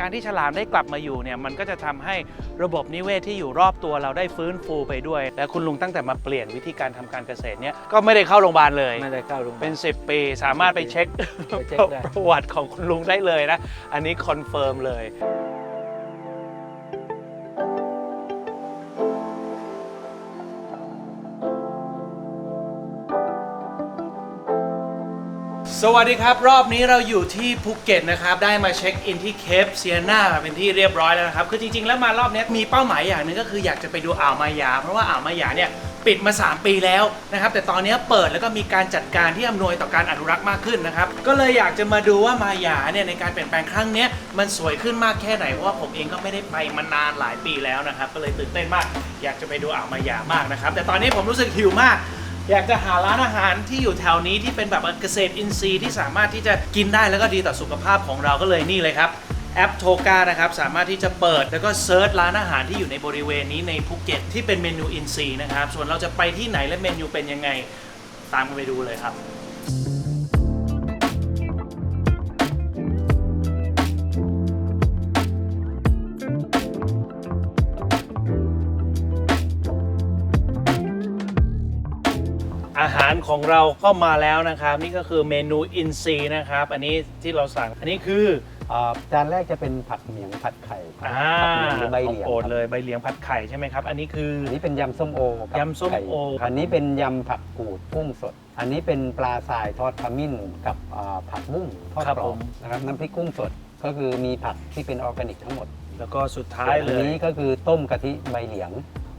การที่ฉลามได้กลับมาอยู่เนี่ยมันก็จะทำให้ระบบนิเวศที่อยู่รอบตัวเราได้ฟื้นฟูไปด้วย และคุณลุงตั้งแต่มาเปลี่ยนวิธีการทำการเกษตรเนี่ยก็ไม่ได้เข้าโรงพยาบาลเลยไม่ได้เข้าโรงพยาบาลเป็น 10 ปีสามารถไปเช็คไปเช็คได้ประวัติของคุณลุงได้เลยนะ อันนี้คอนเฟิร์มเลย สวัสดีครับ รอบนี้เราอยู่ที่ภูเก็ตนะครับ ได้มาเช็คอินที่เคปเซียนาเป็นที่เรียบร้อยแล้วนะครับ คือจริงๆ แล้วมารอบนี้มีเป้าหมายอย่างหนึ่งก็คืออยากจะไปดูอ่าวมายา เพราะว่าอ่าวมายาเนี่ยปิดมา 3 ปีแล้วนะครับ แต่ตอนนี้เปิดแล้วก็มีการจัดการที่อำนวยต่อการอนุรักษ์มากขึ้นนะครับ ก็เลยอยากจะมาดูว่ามายาเนี่ยในการเปลี่ยนแปลงครั้งนี้มันสวยขึ้นมากแค่ไหน เพราะว่าผมเองก็ไม่ได้ไปมานานหลายปีแล้วนะครับ ก็เลยตื่นเต้นมาก อยากจะไปดูอ่าวมายามากนะครับ แต่ตอนนี้ผมรู้สึกหิวมาก อยากจะหาร้านอาหารที่อยู่แถวนี้ที่เป็นแบบเกษตรอินทรีย์ที่สามารถที่จะกินได้แล้วก็ดีต่อสุขภาพของเราก็เลยนี่เลยครับแอปโทกานะครับสามารถที่จะเปิดแล้วก็เซิร์ชร้านอาหารที่อยู่ในบริเวณนี้ในภูเก็ตที่เป็นเมนูอินทรีย์นะครับส่วนเราจะไปที่ไหนและเมนูเป็นยังไง ตามกันไปดูเลยครับ ของเราก็มาแล้วนะครับ นี่ก็คือเมนูอินซีย์นะครับ อันนี้ที่เราสั่ง อันนี้คืออ่าจานแรกจะเป็นผัดเหมียงผัดไข่อ่าผัดเหมียงหรือใบเหลียงของโปรดครับเลยใบเหลียงผัดไข่ใช่ไหมครับ อันนี้คือ อันนี้เป็นยำส้มโอกับยำส้มโอไข่อันนี้เป็นยำผักกูดกุ้งสด อันนี้เป็นปลาทรายทอดขมิ้นกับอ่าผักบุ้งทอดครับกรผอบม นะครับน้ำพริกกุ้งสดก็คือมีผักที่เป็นออร์แกนิกทั้งหมดแล้วก็สุดท้าส่ยวนเลอันย นี้ก็คือต้มกะทิใบเหลียง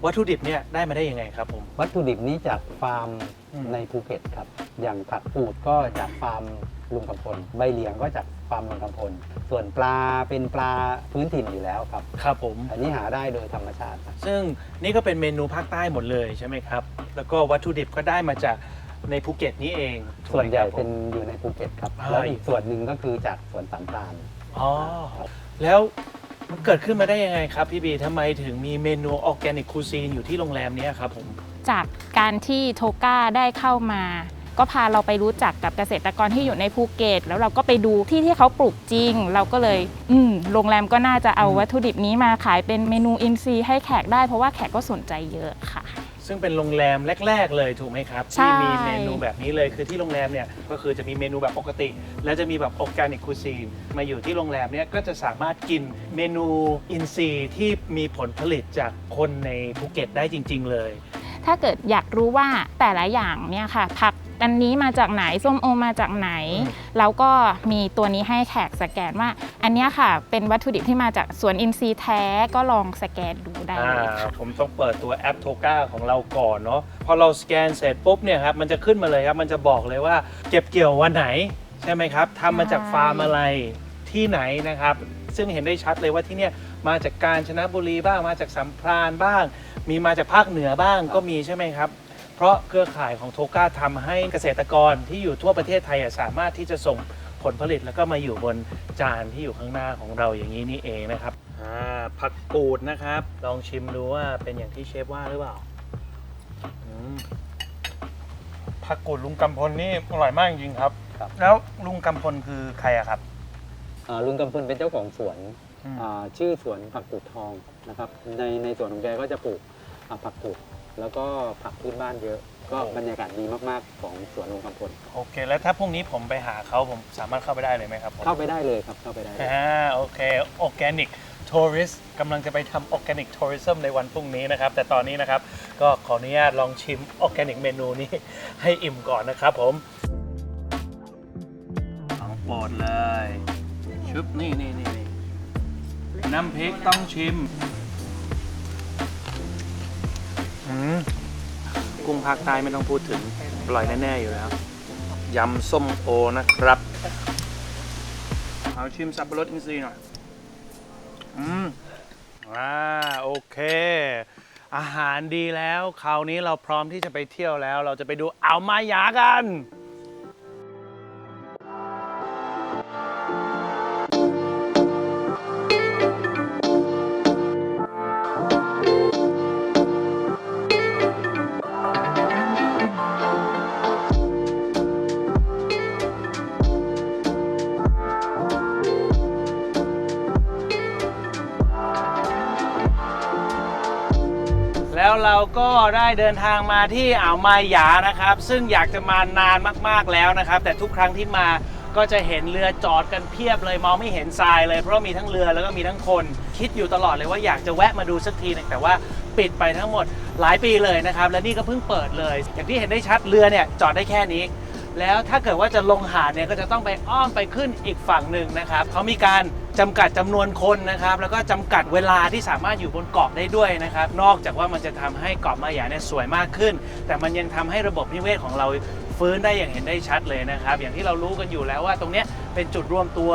วัตถุดิบเนี่ยได้มาได้ยังไงครับผม วัตถุดิบนี้จากฟาร์มอืม ในภูเก็ตครับ อย่างผักกูดก็จากฟาร์มลุงกำพลใบเหลียงก็จากฟาร์มลุงกำพลส่วนปลาเป็นปลาพื้นถิ่นอยู่แล้วครับ ครับผม อันนี้หาได้โดยธรรมชาติครับซึ่งนี่ก็เป็นเมนูภาคใต้หมดเลยใช่ไหมครับ แล้วก็วัตถุดิบก็ได้มาจากในภูเก็ตนี้เองถูกส่วนไมใหญ่ครับผม เป็นอยู่ในภูเก็ตครับ อ่า แล้วอีกส่วนหนึ่งก็คือจากสวนสามพรานอ๋อ แล้วมันเกิดขึ้นมาได้ยังไงครับพี่บีทำไมถึงมีเมนูออร์แกนิกคูซีนอยู่ที่โรงแรมเนี้ยครับผม จากการที่โทก้าได้เข้ามา ก็พาเราไปรู้จักกับเกษตรกรที่อยู่ในภูเก็ตแล้วเราก็ไปดูที่ที่เขาปลูกจริง เราก็เลย อืมโรงแรมก็น่าจะเอาวัตถุดิบนี้มาขายเป็นเมนูอินซีย์ให้แขกได้เพราะว่าแขกก็สนใจเยอะค่ะ ซึ่งเป็นโรงแรมแรก ๆ เลยถูกไหมครับใช่ที่มีเมนูแบบนี้เลยคือที่โรงแรมเนี่ยก็คือจะมีเมนูแบบปกติ แล้วจะมีแบบออร์แกนิกคูซีนมาอยู่ที่โรงแรมเนี่ยก็จะสามารถกินเมนูอินซีย์ที่มีผลผลิตจากคนในภูเก็ตได้จริง ๆ เลย ถ้าเกิดอยากรู้ว่าแต่ละอย่างเนี่ยค่ะ ผักอันนี้มาจากไหนส้มโอมาจากไหนอืมแล้วก็มีตัวนี้ให้แขกสแกนว่า อันเนี้ยค่ะเป็นวัตถุดิบที่มาจากสวนอินทรีย์แท้ก็ลองสแกนดูได้อ่าเลยค่ะ ผมต้องเปิดตัวแอปโทก้าของเราก่อนเนาะพอเราสแกนเสร็จปุ๊บเนี่ยครับมันจะขึ้นมาเลยครับ มันจะบอกเลยว่าเก็บเกี่ยววันไหนใช่ไหมครับทำมาจากฟาร์มอะไรที่ไหนนะครับ ซึ่งเห็นได้ชัดเลยว่าที่เนี่ยมาจากกาญจนบุรีบ้างมาจากสัมพรานบ้าง มีมาจากภาคเหนือบ้างก็มีใช่ไหมครับ เพราะเครือข่ายของโทก้าทำให้เกษตรกรที่อยู่ทั่วประเทศไทยอะสามารถที่จะส่งผลผลิตแล้วก็มาอยู่บนจานที่อยู่ข้างหน้าของเราอย่างนี้นี่เองนะครับอ่าผักกูดนะครับ ลองชิมดูว่าเป็นอย่างที่เชฟว่าหรือเปล่าอืม ผักกูดลุงกำพลนี่อร่อยมากจริงๆครับ ครับ แล้วลุงกำพลคือใครอะครับ อ่าลุงกำพลเป็นเจ้าของสวนอืม อ่าชื่อสวนผักกูดทองนะครับ ในในสวนของแกก็จะปลูก อ่าผักกูดแล้วก็ผักพื้นบ้านเยอะ ก็บรรยากาศดีมากๆ ของสวนลุงกำพลโอเค แล้วถ้าพรุ่งนี้ผมไปหาเขาผมสามารถเข้าไปได้เลยไหมครับผมเข้าไปได้เลยครับเข้าไปได้เลย อ่าโอเคออร์แกนิกทัวริสกำลังจะไปทำออร์แกนิกทัวริซึมในวันพรุ่งนี้นะครับ แต่ตอนนี้นะครับ ก็ขออนุญาตลองชิมออร์แกนิกเมนูนี้ให้อิ่มก่อนนะครับผมของโปรดเลย ชุบนี่นี่นี่นี่น้ำพริกต้องชิมอืม กุ้งภาคใต้ไม่ต้องพูดถึงอร่อยแน่ๆอยู่แล้ว ยำส้มโอนะครับ เอาชิมสับปะรดอินทรีย์หน่อย อืม อ่า โอเค อาหารดีแล้ว คราวนี้เราพร้อมที่จะไปเที่ยวแล้ว เราจะไปดูอ่าวมายากัน แล้วเราก็ได้เดินทางมาที่อ่าวมายานะครับ ซึ่งอยากจะมานานมากๆแล้วนะครับ แต่ทุกครั้งที่มาก็จะเห็นเรือจอดกันเพียบเลยมองไม่เห็นทรายเลยเพราะว่ามีทั้งเรือแล้วก็มีทั้งคน คิดอยู่ตลอดเลยว่าอยากจะแวะมาดูสักทีนึงแต่ว่าปิดไปทั้งหมดหลายปีเลยนะครับ และนี่ก็เพิ่งเปิดเลย อย่างที่เห็นได้ชัดเรือเนี่ยจอดได้แค่นี้ แล้วถ้าเกิดว่าจะลงหาดเนี่ยก็จะต้องไปอ้อมไปขึ้นอีกฝั่งหนึ่งนะครับเขามีการจำกัดจำนวนคนนะครับ แล้วก็จำกัดเวลาที่สามารถอยู่บนเกาะได้ด้วยนะครับ นอกจากว่ามันจะทำให้เกาะมาหยาเนี่ยสวยมากขึ้น แต่มันยังทำให้ระบบนิเวศของเราฟื้นได้อย่างเห็นได้ชัดเลยนะครับ อย่างที่เรารู้กันอยู่แล้วว่าตรงเนี้ยเป็นจุดรวมตัว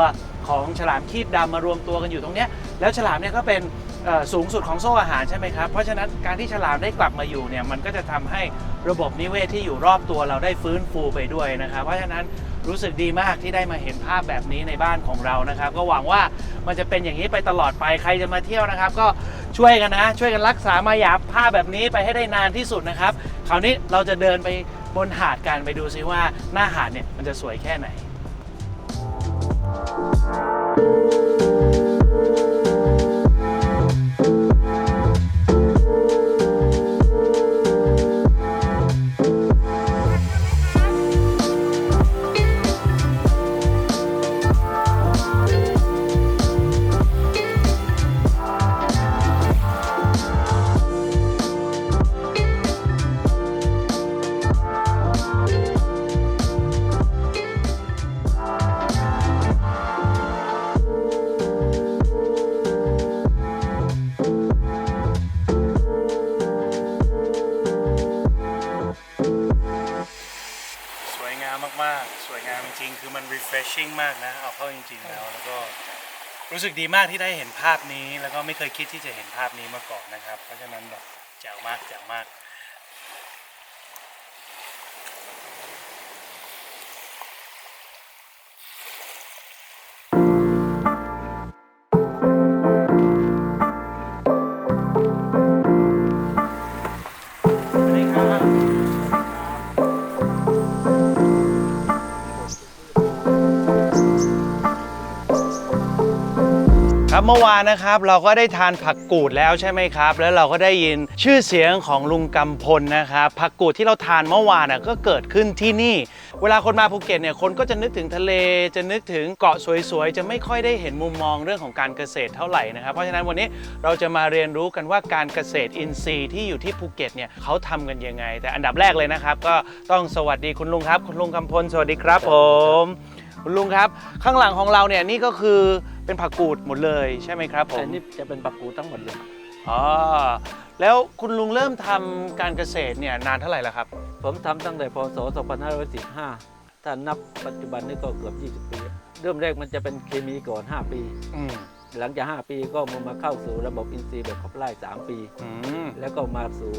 ของฉลามคีบดำมารวมตัวกันอยู่ตรงเนี้ยแล้วฉลามเนี่ยก็เป็น สูงสุดของโซ่อาหารใช่ไหมครับ เพราะฉะนั้นการที่ฉลามได้กลับมาอยู่เนี่ยมันก็จะทำให้ระบบนิเวศที่อยู่รอบตัวเราได้ฟื้นฟูไปด้วยนะครับ เพราะฉะนั้นรู้สึกดีมากที่ได้มาเห็นภาพแบบนี้ในบ้านของเรานะครับ ก็หวังว่ามันจะเป็นอย่างนี้ไปตลอดไปใครจะมาเที่ยวนะครับ ก็ช่วยกันนะ ช่วยกันรักษามายาภาพแบบนี้ไปให้ได้นานที่สุดนะครับคราวนี้เราจะเดินไปบนหาดกันไปดูซิว่าหน้าหาดเนี่ยมันจะสวยแค่ไหนส สึกดีมากที่ได้เห็นภาพนี้ แล้วก็ไม่เคยคิดที่จะเห็นภาพนี้มาก่อนนะครับ เพราะฉะนั้นแบบแจ๋วมากแจ๋วมากานนะครับเราก็ได้ทานผักกูดแล้วใช่ไหมครับ แล้วเราก็ได้ยินชื่อเสียงของลุงกำพลนะครับผักกูดที่เราทานเมื่อวานน่ะก็เกิดขึ้นที่นี่ เวลาคนมาภูเก็ตเนี่ยคนก็จะนึกถึงทะเล จะนึกถึงเกาะสวยๆ จะไม่ค่อยได้เห็นมุมมองเรื่องของการเกษตรเท่าไหร่นะครับ เพราะฉะนั้นวันนี้เราจะมาเรียนรู้กันว่าการเกษตรอินทรีย์ที่อยู่ที่ภูเก็ตเนี่ยเขาทำกันยังไง แต่อันดับแรกเลยนะครับ ก็ต้องสวัสดีคุณลุงครับ คุณลุงกำพลสวัสดีครับผมคุณลุงครับ ข้างหลังของเราเนี่ยนี่ก็คือ เป็นผักกูดหมดเลยใช่ไหมครับผมอันนี้จะเป็นปักกูทั้งหมดเลยอ๋อแล้วคุณลุงเริ่มทำการเกษตรเนี่ยนานเท่าไหร่แล้วครับ ผมทำตั้งแต่พศ 2515ถ้านับปัจจุบันนี่ก็เกือบ 20 ปี เริ่มแรกมันจะเป็นเคมีก่อน 5 ปี อืม หลังจาก 5 ปีก็มามาเข้าสู่ระบบอินทรีย์แบบขับไล่3 ปี อืมแล้วก็มาสู่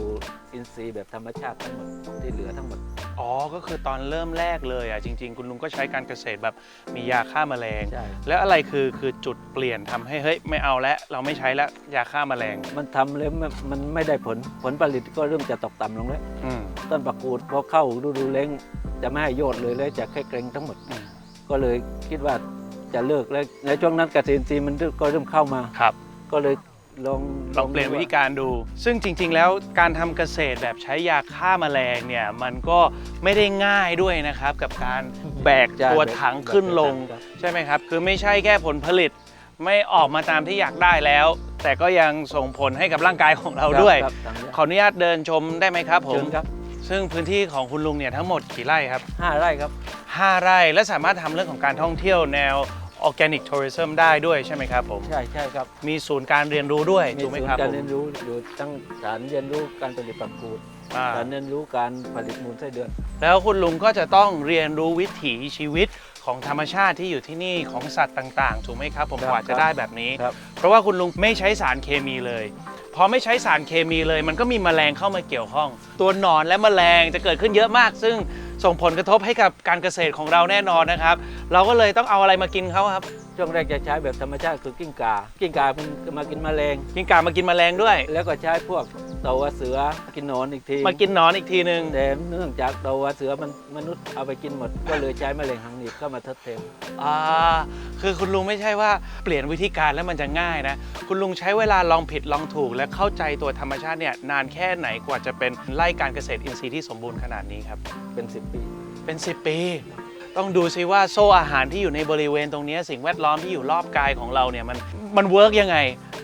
อินทรีย์แบบธรรมชาติทั้งหมดที่เหลือทั้งหมด อ๋อ ก็คือตอนเริ่มแรกเลยอะจริง ๆ คุณลุงก็ใช้การเกษตรแบบมียาฆ่าแมลง ใช่ แล้วอะไรคือคือจุดเปลี่ยนทำให้เฮ้ยไม่เอาแล้วเราไม่ใช้แล้วยาฆ่าแมลงมันทำแล้วมันมันไม่ได้ผลผลผลิตก็เริ่มจะตกต่ำลงแล้ว อืมต้นปักกูดพอเข้าฤดูเล้งจะไม่ให้โยดเลยแล้วจะแค่เกรงทั้งหมด อืมก็เลยคิดว่า จะเลิกแล้วในช่วงนั้นเกษตรอินทรีย์มันก็เริ่มเข้ามา ครับ ก็เลยลองลองเปลี่ยนวิธีการดู ซึ่งจริง ๆ แล้วการทำเกษตรแบบใช้ยาฆ่าแมลงเนี่ยมันก็ไม่ได้ง่ายด้วยนะครับ กับการแบกใช่ตัวถังขึ้นลง ครับ ใช่ไหมครับ คือไม่ใช่แค่ผลผลิตไม่ออกมาตามที่อยากได้แล้ว แต่ก็ยังส่งผลให้กับร่างกายของเราด้วย ครับครับขออนุญาตเดินชมได้ไหมครับผเชิม ญครับซึ่งพื้นที่ของคุณลุงเนี่ยทั้งหมดกี่ไร่ครับห้าไร่ครับ5ไร่และสามารถทำเรื่องของการท่องเที่ยวแนว organic tourism ได้ด้วยใช่ไหมครับผม ใช่ใช่ครับมีศูนย์การเรียนรู้ด้วยมีถูกไหมศูนครับย์การผมเรียนรู้อยู่ทั้งฐานเรียนรู้การผลิตปักกูดอ่าฐานเรียนรู้การผลิตมูลไส้เดือน แล้วคุณลุงก็จะต้องเรียนรู้วิถีชีวิตของธรรมชาติที่อยู่ที่นี่ของสัตว์ต่างๆ ถูกไหมครับ ผมครับกว่าจะได้แบบนี้ ครับ เพราะว่าคุณลุงไม่ใช้สารเคมีเลย พอไม่ใช้สารเคมีเลย มันก็มีแมลงเข้ามาเกี่ยวข้อง ตัวหนอนและแมลงจะเกิดขึ้นเยอะมาก ซึ่ง ส่งผลกระทบให้กับการเกษตรของเราแน่นอนนะครับ เราก็เลยต้องเอาอะไรมากินเขาครับ ช่วงแรกจะใช้แบบธรรมชาติคือกิ้งก่ากิ้งก่ามันมากินแมลงกิ้งก่ามากินแมลงด้วย แล้วก็ใช้พวก ต่าว่าเสือกินหนอนอีกทีมากินหนอนอีกทีนึงแต่เนื่องจากเต่าว่าเสือมันมนุษย์เอาไปกินหมด ก็เลยใช้แมลงหางหนีบเข้ามาทดแทนอ่าคือคุณลุงไม่ใช่ว่าเปลี่ยนวิธีการแล้วมันจะง่ายนะ คุณลุงใช้เวลาลองผิดลองถูก และเข้าใจตัวธรรมชาติเนี่ยนานแค่ไหนกว่าจะเป็นไล่การเกษตรอินทรีย์ที่สมบูรณ์ขนาดนี้ครับเป็น 10 ปี เป็น 10 ปี ต้องดูซิว่าโซ่อาหารที่อยู่ในบริเวณตรงเนี้ยสิ่งแวดล้อมที่อยู่รอบกายของเราเนี่ยมันมันเวิร์กยังไง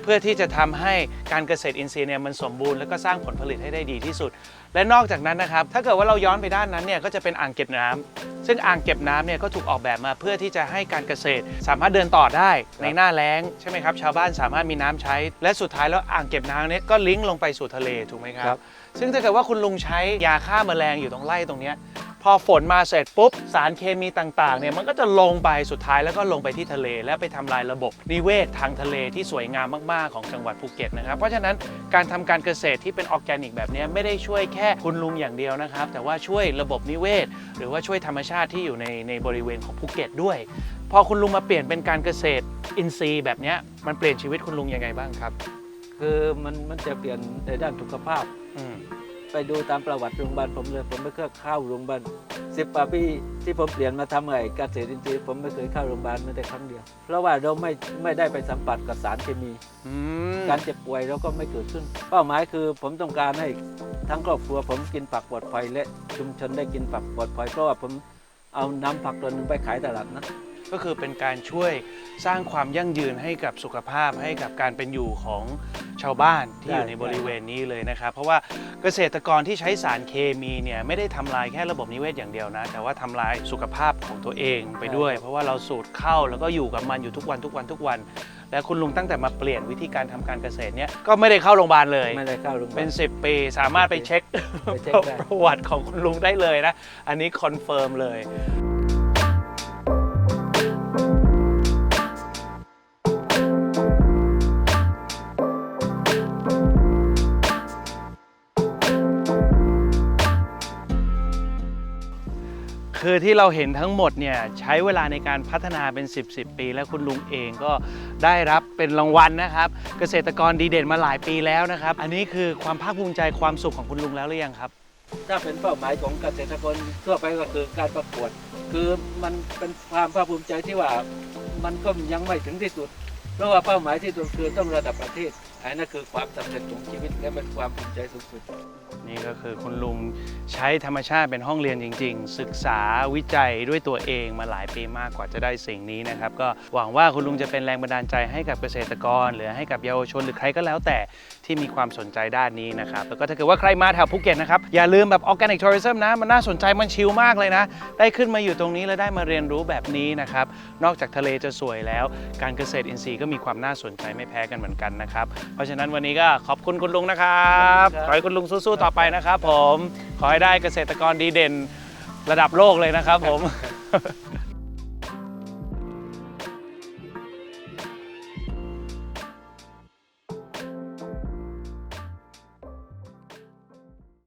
เพื่อที่จะทำให้การเกษตรอินทรีย์เนี่ยมันสมบูรณ์แล้วก็สร้างผลผลิตให้ได้ดีที่สุด และนอกจากนั้นนะครับ ถ้าเกิดว่าเราย้อนไปด้านนั้นเนี่ยก็จะเป็นอ่างเก็บน้ำซึ่งอ่างเก็บน้ำเนี่ยก็ถูกออกแบบมาเพื่อที่จะให้การเกษตร สามารถเดินต่อได้ในหน้าแล้งใช่ไหมครับชาวบ้านสามารถมีน้ำใช้ และสุดท้ายแล้วอ่างเก็บน้ำเนี่ยก็ลิงก์ลงไปสู่ทะเลถูกไหมครับครับซึ่งถ้าเกิดว่าคุณลุงใช้ยาฆ่าแมลงอยู่ตรงไร่ตรงเนี้ย พอฝนมาเสร็จปุ๊บ สารเคมีต่างๆเนี่ยมันก็จะลงไปสุดท้ายแล้วก็ลงไปที่ทะเล และไปทำลายระบบนิเวศทางทะเลที่สวยงามมากๆของจังหวัดภูเก็ตนะครับ เพราะฉะนั้นการทำการเกษตรที่เป็นออร์แกนิกแบบเนี้ยไม่ได้ช่วยแค่คุณลุงอย่างเดียวนะครับ แต่ว่าช่วยระบบนิเวศ หรือว่าช่วยธรรมชาติที่อยู่ในในบริเวณของภูเก็ตด้วย พอคุณลุงมาเปลี่ยนเป็นการเกษตรอินทรีย์แบบเนี้ยมันเปลี่ยนชีวิตคุณลุงยังไงบ้างครับ คือมันมันจะเปลี่ยนในด้านสุขภาพอืม ไปดูตามประวัติโรงพยาบาลผมเลยผมไม่เคยเข้าโรงพยาบาลสิบกว่าปีที่ผมเปลี่ยนมาทำไอ้เกษตรอินทรีย์ผมไม่เคยเข้าโรงพยาบาลแม้แต่ครั้งเดียว เพราะว่าเราไม่ไม่ได้ไปสัมผัสกับสารเคมี อืมการเจ็บป่วยเราก็ไม่เกิดขึ้น เป้าหมายคือผมต้องการให้ทั้งครอบครัวผมกินผักปลอดภัยและชุมชนได้กินผักปลอดภัยเพราะว่าผมเอาน้ำผักตัวหนึงไปขายตลาดนะ ก็คือเป็นการช่วยสร้างความยั่งยืนให้กับสุขภาพให้กับการเป็นอยู่ของ ชาวบ้านที่อยู่ในใช่บริเวณนี้เลยนะครับ เพราะว่าเกษตรกรที่ใช้สารเคมีเนี่ยไม่ได้ทำลายแค่ระบบนิเวศอย่างเดียวนะ แต่ว่าทำลายสุขภาพของตัวเองไปด้วย เพราะว่าเราสูดเข้าแล้วก็อยู่กับมันอยู่ทุกวันทุกวันทุกวัน และคุณลุงตั้งแต่มาเปลี่ยนวิธีการทำการเกษตรเนี่ยก็ไม่ได้เข้าโรงพยาบาลเลยไม่ได้เข้าโรงพยาบาลเป็น 10 ปีสามารถไปเช็คไปเช็คได้ประวัติของคุณลุงได้เลยนะ อันนี้คอนเฟิร์มเลย คือที่เราเห็นทั้งหมดเนี่ยใช้เวลาในการพัฒนาเป็น 10 10 ปี และคุณลุงเองก็ได้รับเป็นรางวัลนะครับ เกษตรกรดีเด่นมาหลายปีแล้วนะครับ อันนี้คือความภาคภูมิใจความสุขของคุณลุงแล้วหรือยังครับ ถ้าเป็นเป้าหมายของเกษตรกรทั่วไปก็คือการประกวด คือมันเป็นความภาคภูมิใจที่ว่ามันก็ยังไม่ถึงที่สุด ราะว่าเป้าหมายที่สุดคือต้องระดับประเทศ อันนั้นคือความสำเร็จของชีวิตและเป็นความภูมิใจสูงสุด นี่ก็คือคุณลุงใช้ธรรมชาติเป็นห้องเรียนจริง ๆ ศึกษาวิจัยด้วยตัวเองมาหลายปีมากกว่าจะได้สิ่งนี้นะครับ ก็หวังว่าคุณลุงจะเป็นแรงบันดาลใจให้กับเกษตรกร หรือให้กับเยาวชนหรือใครก็แล้วแต่ที่มีความสนใจด้านนี้นะครับ แล้วก็ถ้าเกิดว่าใครมาแถวภูเก็ตนะครับ อย่าลืมแบบออร์แกนิกทัวริซึมนะ มันน่าสนใจมันชิลมากเลยนะ ได้ขึ้นมาอยู่ตรงนี้แล้วได้มาเรียนรู้แบบนี้นะครับ นอกจากทะเลจะสวยแล้ว การเกษตรอินทรีย์ก็มีความน่าสนใจไม่แพ้กันเหมือนกันนะครับ เพราะฉะนั้นวันนี้ก็ขอบคุณคุณลุงนะครับครับขอให้คุณลุงสู้ๆต่อไปนะครับผม ขอให้ได้เกษตรกรดีเด่นระดับโลกเลยนะครับผม